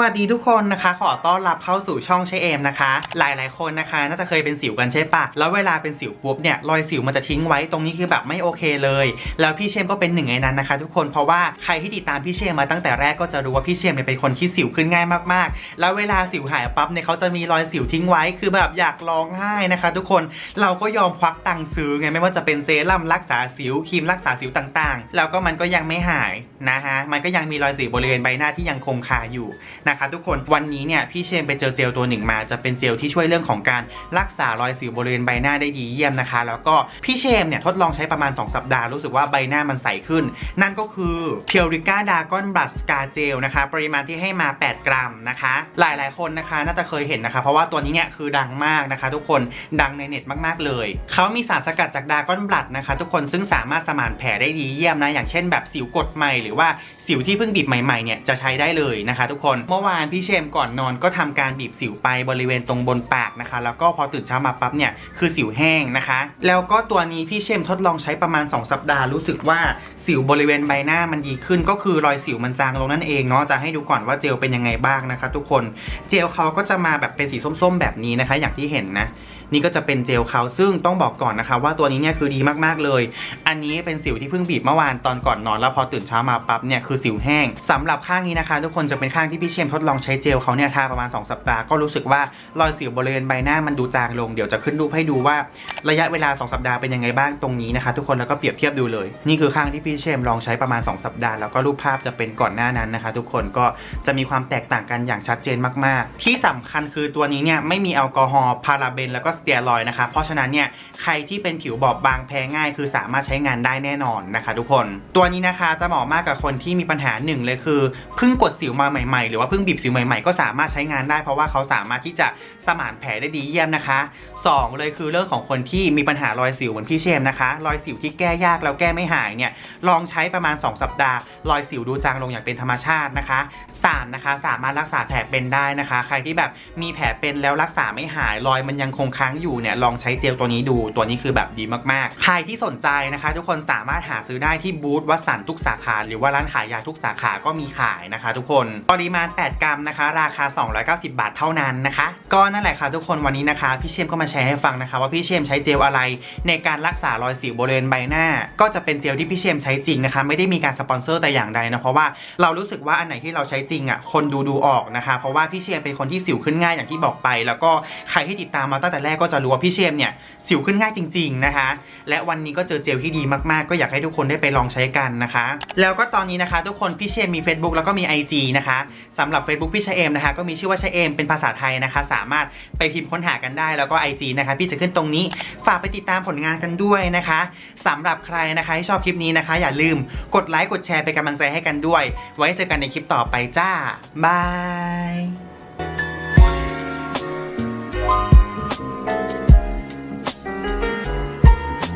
วัสดีทุกคนนะคะ ขอต้อนรับเข้าสู่ช่องใช้เอมนะคะ หลายๆคนนะคะ น่าจะเคยเป็นสิวกันใช่ปะแล้วเวลาเป็นสิวปุ๊บเนี่ยรอยสิวมันจะทิ้งไว้ตรงนี้คือแบบไม่โอเคเลย แล้วพี่เชมก็เป็นหนึ่งในนั้นนะคะ ทุกคนเพราะว่าใครที่ติดตามพี่เชมมาตั้งแต่แรกก็จะรู้ว่าพี่เชมเนี่ยเป็นคนที่สิวขึ้นง่ายมากๆ แล้วเวลาสิวหายปั๊บเนี่ยเขาจะมีรอยสิวทิ้งไว้คือแบบอยากร้องไห้นะคะ ทุกคนเราก็ยอมควักตังค์ซื้อไงไม่ว่าจะเป็นเซรั่มรักษาสิวครีมรักษาสิวต่างๆ แล้วก็มันก็ยังไม่หายนะฮะมันก็ยังมีรอยสิวบริเวณใบหน้าที่ยังคงคาอยู่นะคะทุกคนวันนี้เนี่ยพี่เชมไปเจอเจลตัวหนึ่งมา จะเป็นเจลที่ช่วยเรื่องของการรักษารอยสิวบริเวณใบหน้าได้ดีเยี่ยมนะคะ แล้วก็พี่เชมเนี่ยทดลองใช้ประมาณ 2 สัปดาห์รู้สึกว่าใบหน้ามันใสขึ้น นั่นก็คือ p u r i c a d a g o n Brush Scar Gel นะคะ ปริมาณที่ให้มา 8 กรัมนะคะ หลายๆ คนนะคะน่าจะเคยเห็นนะคะ เพราะว่าตัวนี้เนี่ยคือดังมากนะคะ ทุกคนดังในเน็ตมากๆเลย เขามีสารสกัดจากดากอนบลัดนะคะ ทุกคนซึ่งสามารถสมานแผลได้ดีเยี่ยมนะอย่างเช่นแบบสิวกดใหม่หรือว่าสิวที่เพิ่งบีบใหม่ๆเนี่ยจะใช้ได้เลยนะคะ ทุกคนเมื่อวานพี่เชมก่อนนอนก็ทำการบีบสิวไปบริเวณตรงบนปากนะคะ แล้วก็พอตื่นเช้ามาปั๊บเนี่ยคือสิวแห้งนะคะ แล้วก็ตัวนี้พี่เชมทดลองใช้ประมาณ 2 สัปดาห์รู้สึกว่าสิวบริเวณใบหน้ามันดีขึ้น ก็คือรอยสิวมันจางลงนั่นเองเนาะจะให้ดูก่อนว่าเจลเป็นยังไงบ้างนะคะ ทุกคนเจลเขาก็จะมาแบบเป็นสีส้มๆ แบบนี้นะคะ อย่างที่เห็นนะ นี่ก็จะเป็นเจลเขาซึ่งต้องบอกก่อนนะคะ ว่าตัวนี้เนี่ยคือดีมากๆเลย อันนี้เป็นสิวที่เพิ่งบีบเมื่อวานตอนก่อนนอนแล้วพอตื่นเช้ามาปั๊บเนี่ยคือสิวแห้งสำหรับข้างนี้นะคะ ทุกคนจะเป็นข้างที่พี่เชมทดลองใช้เจลเขาเนี่ยทาประมาณ 2 สัปดาห์ก็รู้สึกว่ารอยสิวบริเวณใบหน้ามันดูจางลงเดี๋ยวจะขึ้นรูปให้ดูว่าระยะเวลา 2 สัปดาห์เป็นยังไงบ้างตรงนี้นะคะ ทุกคนแล้วก็เปรียบเทียบดูเลย นี่คือข้างที่พี่เชมลองใช้ประมาณ 2 สัปดาห์แล้วก็รูปภาพจะเป็นก่อนหน้านั้นนะคะ ทุกคนก็จะมีความแตกต่างกันอย่างชัดเจนมาก ๆ ที่สำคัญคือตัวนี้เนี่ยไม่มีแอลกอฮอล์พาราเบนแล้วก็สเตียรอยนะคะ เพราะฉะนั้นเนี่ยใครที่เป็นผิวบอบบางแพ้ง่าย คือสามารถใช้งานได้แน่นอนนะคะ ทุกคน ตัวนี้นะคะจะเหมาะมากกับคนที่มีปัญหาหนึ่งเลยคือเพิ่งกดสิวมาใหม่ๆ หรือว่าเพิ่งบีบสิวใหม่ๆ ก็สามารถใช้งานได้ เพราะว่าเขาสามารถที่จะสมานแผลได้ดีเยี่ยมนะคะสองเลยคือเรื่องของคนที่มีปัญหารอยสิวเหมือนพี่เชมนะคะ รอยสิวที่แก้ยากแล้วแก้ไม่หายเนี่ยลองใช้ประมาณ 2 สัปดาห์ รอยสิวดูจางลงอย่างเป็นธรรมชาตินะคะสามนะคะ สามารถรักษาแผลเป็นได้นะคะ ใครที่แบบมีแผลเป็นแล้วรักษาไม่หายรอยมันยังคงค้างอยู่เนี่ยลองใช้เจลตัวนี้ดูตัวนี้คือแบบดีมากๆ ใครที่สนใจนะคะ ทุกคนสามารถหาซื้อได้ที่บูธวัสันทุกสาขา หรือว่าร้านขายยาทุกสาขาก็มีขายนะคะ ทุกคนปริมาณ 8 กรัมนะคะ ราคา 290 บาทเท่านั้นนะคะ ก็นั่นแหละค่ะทุกคนวันนี้นะคะ พี่เชมก็มาแชร์ให้ฟังนะคะ ว่าพี่เชมใช้เจลอะไร ในการรักษารอยสิวบริเวณใบหน้า ก็จะเป็นเจลที่พี่เชมใช้จริงนะคะ ไม่ได้มีการสปอนเซอร์แต่อย่างใดนะเพราะว่าเรารู้สึกว่าอันไหนที่เราใช้จริงอะคนดูดูออกนะคะ เพราะว่าพี่เชมเป็นคนที่สิวขึ้นง่ายอย่างที่บอกไป แล้วก็ใครที่ติดตามมาตั้งแต่แรกก็จะรู้ว่าพี่เชมเนี่ยสิวขึ้นง่ายจริง ๆนะคะ และวันนี้ก็เจอเจลที่ดีมากๆ ก็อยากให้ทุกคนได้ไปลองใช้กันนะคะ แล้วก็ตอนนี้นะคะ ทุกคนพี่เชมมี Facebook แล้วก็มี IG นะคะสำหรับ Facebook พี่ชเอมนะคะ ก็มีชื่อว่าชเอมเป็นภาษาไทยนะคะ สามารถไปพิมพ์ค้นหากันได้แล้วก็ IG นะคะพี่จะขึ้นตรงนี้ฝากไปติดตามผลงานกันด้วยนะคะสำหรับใครนะคะที่ชอบคลิปนี้นะคะ อย่าลืมกดไลค์กดแชร์เป็นกำลังใจให้กันด้วย ไว้เจอกันในคลิปต่อไปจ้าบาย